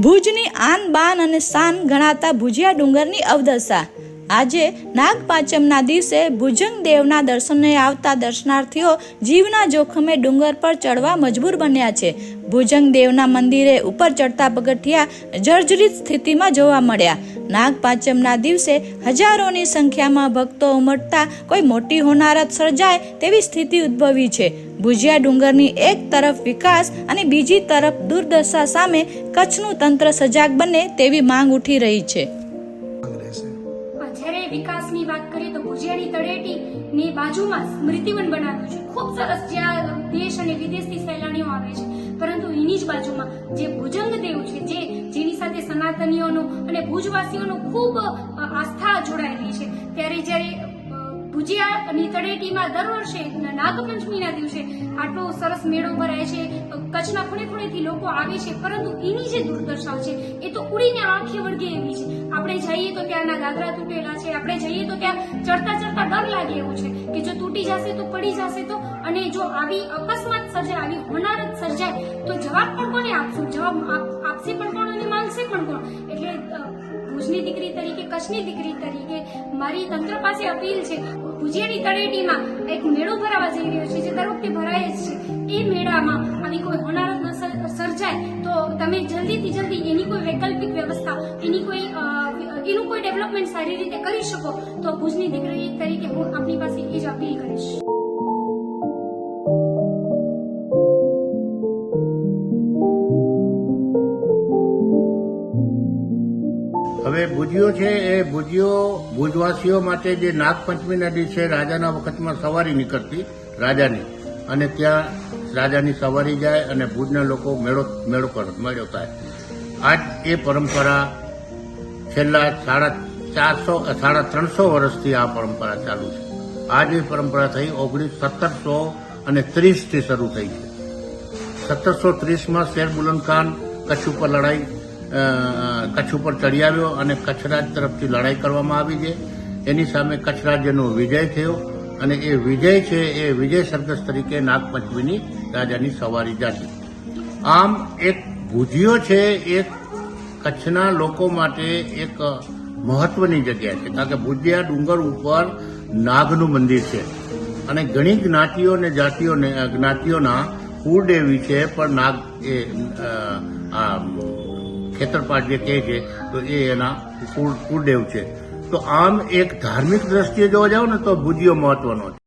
ભુજની આન બાન અને શાન ગણાતા ભુજિયા ડુંગરની અવદશા આજે નાગપાંચમના દિવસે ભુજંગ દેવના દર્શને આવતા દર્શનાર્થીઓ જીવના જોખમે ડુંગર પર ચડવા મજબૂર બન્યા છે. ભુજંગ દેવના મંદિરે ઉપર ચડતા પગથિયા જર્જરિત સ્થિતિમાં જોવા મળ્યા. નાગપાંચમના દિવસે હજારોની સંખ્યામાં ભક્તો ઉમટતા કોઈ મોટી હોનારત સર્જાય તેવી સ્થિતિ ઉદ્ભવી છે. ભુજિયા ડુંગરની એક તરફ વિકાસ અને બીજી તરફ દુર્દશા સામે કચ્છનું તંત્ર સજાગ બને તેવી માંગ ઉઠી રહી છે. કરીએ તો તળેટી ને બાજુમાં સ્મૃતિવન બનાવ્યું છે. ખૂબ સરસ જ્યાં દેશ અને વિદેશથી સહેલાણીઓ આવે છે. પરંતુ એની જ બાજુમાં જે ભુજંગ દેવ છે, જે જેની સાથે સનાતનીઓનું અને ભુજવાસીઓનું ખૂબ આસ્થા જોડાયેલી છે. ત્યારે જ્યારે અ, અને તળેટીમાં દર વર્ષે નાગપંચમીના દિવસે આટલો સરસ મેળો ભરાય છે. કચ્છના ખૂણે ખૂણેથી લોકો આવે છે પરંતુ એની જે દુર્દશાઓ છે એ તો ઉડીને આંખે વળગે એવી છે. આપણે જઈએ તો ત્યાંના ગાદરા તૂટેલા છે આપણે જઈએ તો ત્યાં ચડતા ચડતા ડર લાગે એવું છે કે જો તૂટી જશે તો પડી જશે તો અને જો આવી અકસ્માત સર્જાય આવી હોનારત સર્જાય તો જવાબ પણ કોને આપશું? જવાબ આપ- આપશે પણ કોણ અને માંગશે પણ કોણ? એટલે કચ્છની દીકરી તરીકે મારી તંત્ર પાસે અપીલ છે. ભુજિયાની તળેટીમાં એક મેળો ભરાવા જઈ રહ્યો છે, જે દર વખતે ભરાય જ છે. એ મેળામાં આવી કોઈ હોનારત ન સર- સર્જાય તો તમે જલ્દીથી જલ્દી એની કોઈ વૈકલ્પિક વ્યવસ્થા, એની કોઈ એનું કોઈ ડેવલપમેન્ટ સારી રીતે કરી શકો તો ભુજની દીકરી તરીકે હું આપની પાસે એ જ અપીલ કરીશ. હવે ભુજિયો છે એ ભુજિયો ભુજવાસીઓ માટે જે નાગપંચમી નદી છે, રાજાના વખતમાં સવારી નીકળતી રાજાની. અને ત્યાં રાજાની સવારી જાય અને ભુજના લોકો મેળો મેળો કર મેળો થાય. આજ એ પરંપરા છેલ્લા સાડા ચારસો, સાડા ત્રણસો વર્ષથી આ પરંપરા ચાલુ છે. આજ એ પરંપરા થઈ ઓગણીસ, સત્તરસો અને ત્રીસથી શરૂ થઈ છે. સત્તરસો ત્રીસમાં શેર બુલંદ ખાન કચ્છ ઉપર લડાઈ કચ્છ ઉપર ચડી આવ્યો અને કચ્છ રાજ તરફથી લડાઈ કરવામાં આવી છે. એની સામે કચ્છ રાજ્યનો વિજય થયો અને એ વિજય છે એ વિજય સરઘસ તરીકે નાગપંચમીની રાજાની સવારી જાતી આમ એક ભુજિયો છે, એક કચ્છના લોકો માટે એક મહત્વની જગ્યા છે. કારણ કે ભુજિયા ડુંગર ઉપર નાગનું મંદિર છે. અને ઘણી જ્ઞાતિઓ અને જાતિઓને, જ્ઞાતિઓના કુળદેવી છે, પણ નાગ એ ખેતરપાટ જે કહે છે, તો એ એના કુળ કુળદેવ છે. તો આમ એક ધાર્મિક દ્રષ્ટિએ જોવા જાવ ને તો ભુજિયો મહત્વનો છે.